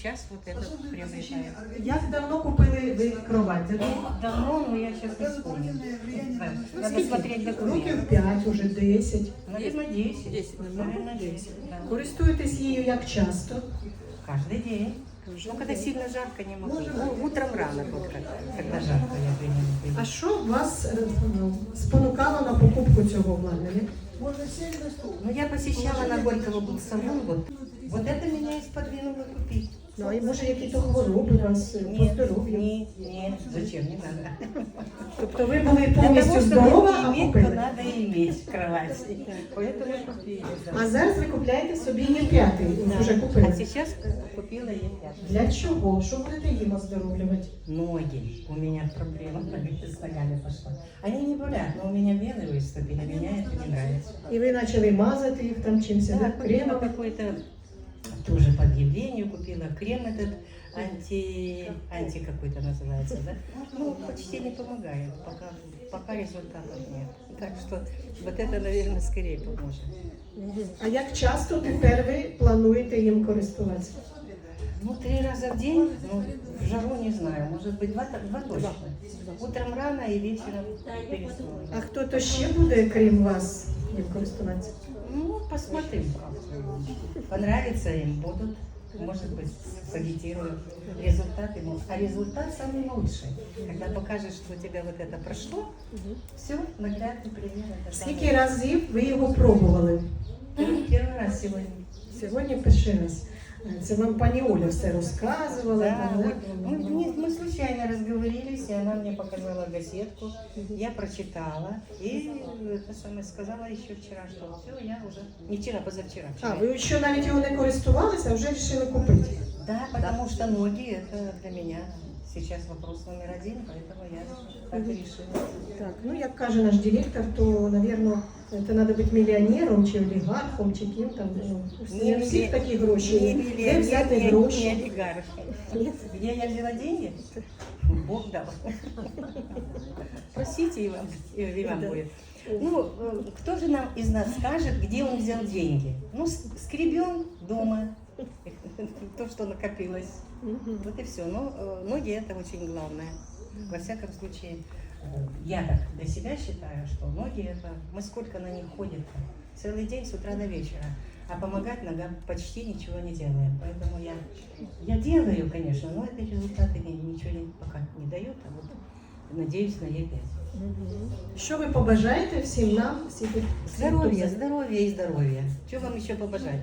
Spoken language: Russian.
сейчас вот это приобретаю. Як давно купили ви кровать? Це Давно, но я сейчас не вспомню. Да, Надо смотреть документы. Років 5, уже 10. Наверное, 10. Наверное, 10. Да. Користуєтесь її як часто? Каждый день. Ну, когда сильно жарко, не могу. Ну, утром рано только, когда жарко, я принимаю. А що вас е, ну, спонукало на покупку цього обладнання? Ну, я посещала на Горького был салон, вот. Вот это меня и сподвинуло купить. Ну, а може які-то хвороби у вас е, по Нет, здоров'ю? нет, нет, зачем, не надо. Тобто ви були Для того, повністю чтобы здорова, а иметь, то купили? надо иметь кровать. Поэтому купили. да. А зараз ви купляєте собі є п'ятий, Да. вже А купили. сейчас купила я пятый. Для чого? Що будете їм оздоровлювати? Ноги. У меня проблема с ногами пошла. Они не болят, но у меня вены выступили, меня это не нравится. І ви почали мазати їх там чимось, Да, да, купила кремом? какой-то, тоже по объявлению купила крем этот, анти, анти какой-то называется, да? Ну, почти не помогает, пока, пока результатов нет. Так что вот это, наверное, скорее поможет. А як часто тепер ви плануєте їм користуватися? Ну, три раза в день, ну, в жару не знаю, может быть, два, два точно. Утром рано и вечером перед сном. А хто-то ще буде, крім вас, їм користуватися? Ну, посмотрим, как. Понравится им, будут, может быть, сагитируют. Результат ему. А результат самый лучший. Когда покажешь, что у тебя вот это прошло, все, наглядный пример. Это Скільки самое. разів ви його пробували? Первый раз сегодня. Сьогодні перший раз. Це вам пані Оля все розказувала. Да, так, вот мы, не- мы случайно разговорились, и она мне показала газетку, я прочитала, и это самое сказала еще вчера, что все, я уже, не вчера, позавчера. А, вчера. ви ще навіть його не користувалися, а вже вирішили купити. Да, потому что ноги это для меня сейчас вопрос номер один, поэтому я так и решила. Так, ну як каже наш директор, то, напевно, це треба бути мільйонером чи олігархом, чи ким там. Ну, не у всіх милли- такі гроші. Не є. Де миллионер, взяти не, не гроші? олигарх. Где я взяла деньги? Бог дал. Просите, и вам, и вам Да. будет. Ну, э, кто же нам из нас скажет, где он взял деньги? Ну, с- скребем дома то, что накопилось. Мгм. Вот и все. Но э, ноги это очень главное. Во всяком случае, э, я так для себя считаю, что ноги это мы сколько на них ходим целый день с утра до вечера, а помогать ногам почти ничего не делаем. Поэтому я я делаю, конечно, но это результаты ни- ничего не, пока не дают, а вот надеюсь на Е5. Мгм. Що ви побажаєте всім нам, всім Здоровья, здоровья и здоровья. Что вам еще побожать?